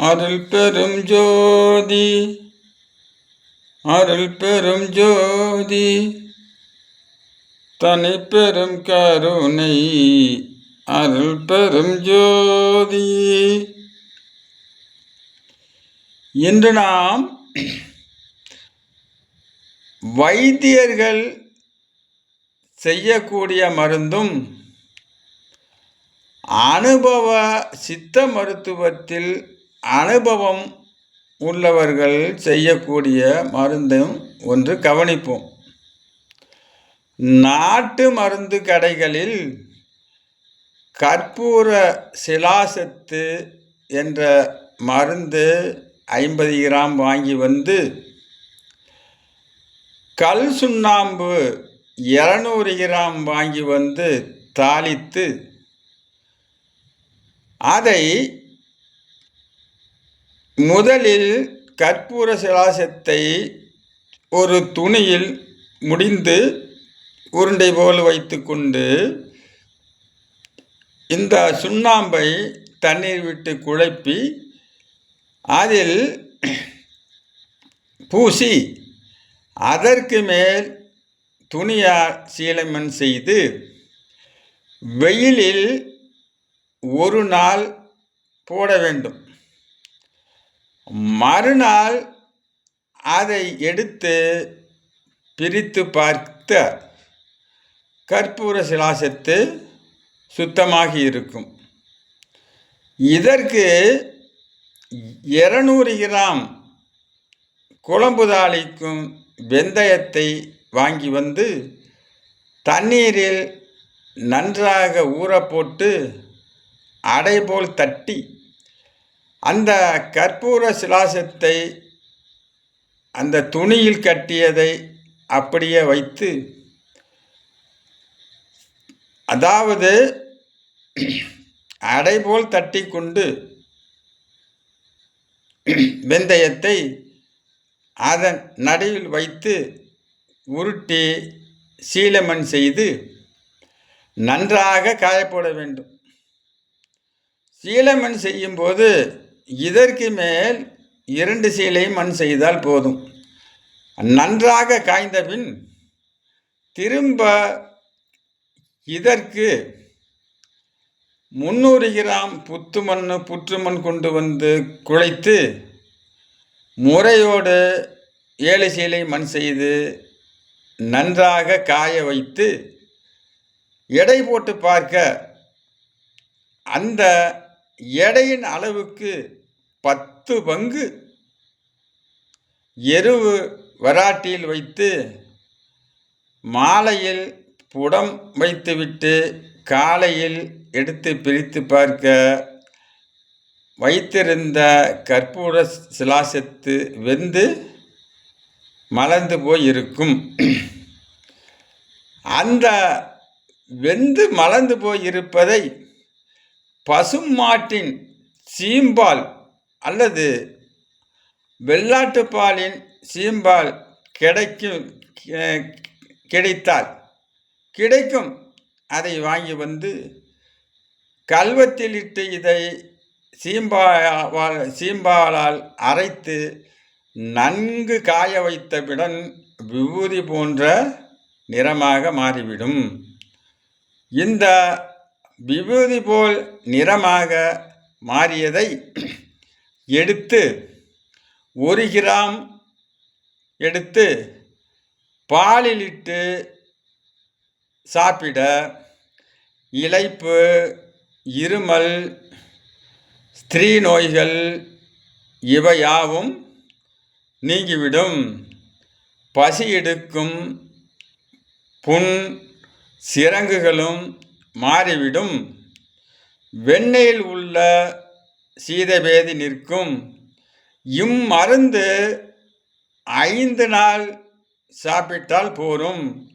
அருள் பெரும் ஜோதி அருள் பெரும் ஜோதி தனி பெரும் கருணை அருள் பெரும் ஜோதி. இன்று நாம் வைத்தியர்கள் செய்யக்கூடிய மருந்தும் அனுபவ சித்த மருத்துவத்தில் அனுபவம் உள்ளவர்கள் செய்யக்கூடிய மருந்தும் ஒன்று கவனிப்போம். நாட்டு மருந்து கடைகளில் கற்பூர சிலாசத்து என்ற மருந்து ஐம்பது கிராம் வாங்கி வந்து கல் சுண்ணாம்பு இரநூறு கிராம் வாங்கி வந்து தாளித்து அதை முதலில் கற்பூர சிலாசத்தை ஒரு துணியில் முடிந்து உருண்டை போல் வைத்துக்கொண்டு இந்த சுண்ணாம்பை தண்ணீர் விட்டு குழப்பி அதில் பூசி அதற்கு மேல் துணியால் சீலமன் செய்து வெயிலில் ஒரு நாள் போட வேண்டும். மறுநாள் அதை எடுத்து பிரித்து பார்த்த கற்பூர சிலாசத்து சுத்தமாகி இருக்கும். இதற்கு இருநூறு கிராம் குழம்பு தாளிக்கும் வெந்தயத்தை வாங்கி வந்து தண்ணீரில் நன்றாக ஊற போட்டு அடைபோல் தட்டி அந்த கற்பூர சிலாசத்தை அந்த துணியில் கட்டியதை அப்படியே வைத்து அதாவது அடைபோல் தட்டி கொண்டு வெந்தயத்தை அதன் நடுவில் வைத்து உருட்டி சீலமன் செய்து நன்றாக காயப்போட வேண்டும். சீலமன் செய்யும்போது இதற்கு மேல் இரண்டு சீலை மண் செய்தால் போதும். நன்றாக காய்ந்த பின் திரும்ப இதற்கு முந்நூறு கிராம் புத்து மண் புற்று மண் கொண்டு வந்து குழைத்து முறையோடு ஏழு சீலை மண் செய்து நன்றாக காய வைத்து எடை போட்டு பார்க்க அந்த எடையின் அளவுக்கு பத்து பங்கு எருவு வராட்டியில் வைத்து மாலையில் புடம் வைத்துவிட்டு காலையில் எடுத்து பிரித்து பார்க்க வைத்திருந்த கற்பூர சிலாசத்து வெந்து மலர்ந்து போய் இருக்கும் அந்த வெந்து மலர்ந்து போயிருப்பதை பசும் பசுமாட்டின் சீம்பால் அல்லது வெள்ளாட்டுப்பாலின் சீம்பால் கிடைக்கும் கிடைத்தால் கிடைக்கும். அதை வாங்கி வந்து கல்வத்தில் இட்டு இதை சீம்பா சீம்பாலால் அரைத்து நன்கு காய வைத்தவுடன் விபூதி போன்ற நிறமாக மாறிவிடும். இந்த விபூதி போல் நிறமாக மாறியதை எடுத்து ஒரு கிராம் எடுத்து பாலிலிட்டு சாப்பிட இழைப்பு இருமல் ஸ்திரீ நோய்கள் இவையாவும் நீங்கிவிடும். பசி எடுக்கும் புண் சிறங்குகளும் மாறிவிடும். வெண்ணெயில் உள்ள சீதபேதி நிற்கும். இம்மருந்து ஐந்து நாள் சாப்பிட்டால் போரும்.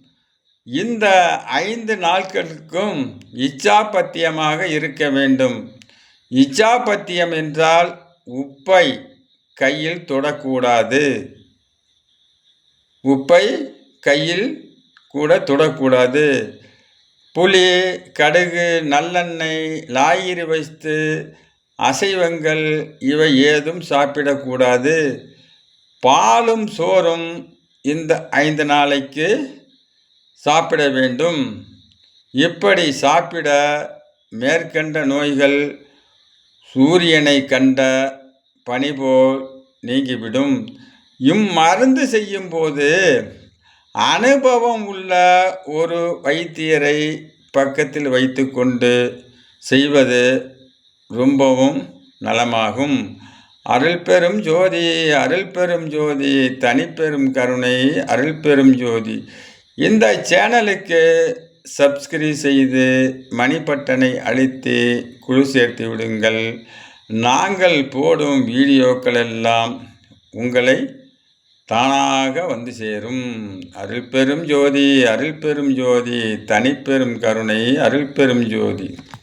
இந்த ஐந்து நாட்களுக்கும் இச்சாப்பத்தியமாக இருக்க வேண்டும். இச்சாப்பத்தியம் என்றால் உப்பை கையில் தொடக்கூடாது. உப்பை கையில் கூட தொடக்கூடாது. புளி கடுகு நல்லெண்ணெய் லாயிறு வைத்து அசைவங்கள் இவை ஏதும் சாப்பிடக்கூடாது. பாலும் சோறும் இந்த ஐந்து நாளைக்கு சாப்பிட வேண்டும். இப்படி சாப்பிட மேற்கண்ட நோய்கள் சூரியனை கண்ட பனி போல் நீங்கிவிடும். இம்மருந்து செய்யும்போது அனுபவம் உள்ள ஒரு வைத்தியரை பக்கத்தில் வைத்துக்கொண்டு செய்வது ரொம்பவும் நலமாகும். அருள் பெரும் ஜோதி அருள் பெரும் ஜோதி தனிப்பெரும் கருணை அருள் பெரும் ஜோதி. இந்த சேனலுக்கு சப்ஸ்கிரைப் செய்து மணிப்பட்டனை அழித்து குழு சேர்த்து விடுங்கள். நாங்கள் போடும் வீடியோக்கள் எல்லாம் உங்களை தானாக வந்து சேரும். அருள் பெரும் ஜோதி அருள் பெரும் ஜோதி தனிப்பெரும் கருணை அருள் பெரும் ஜோதி.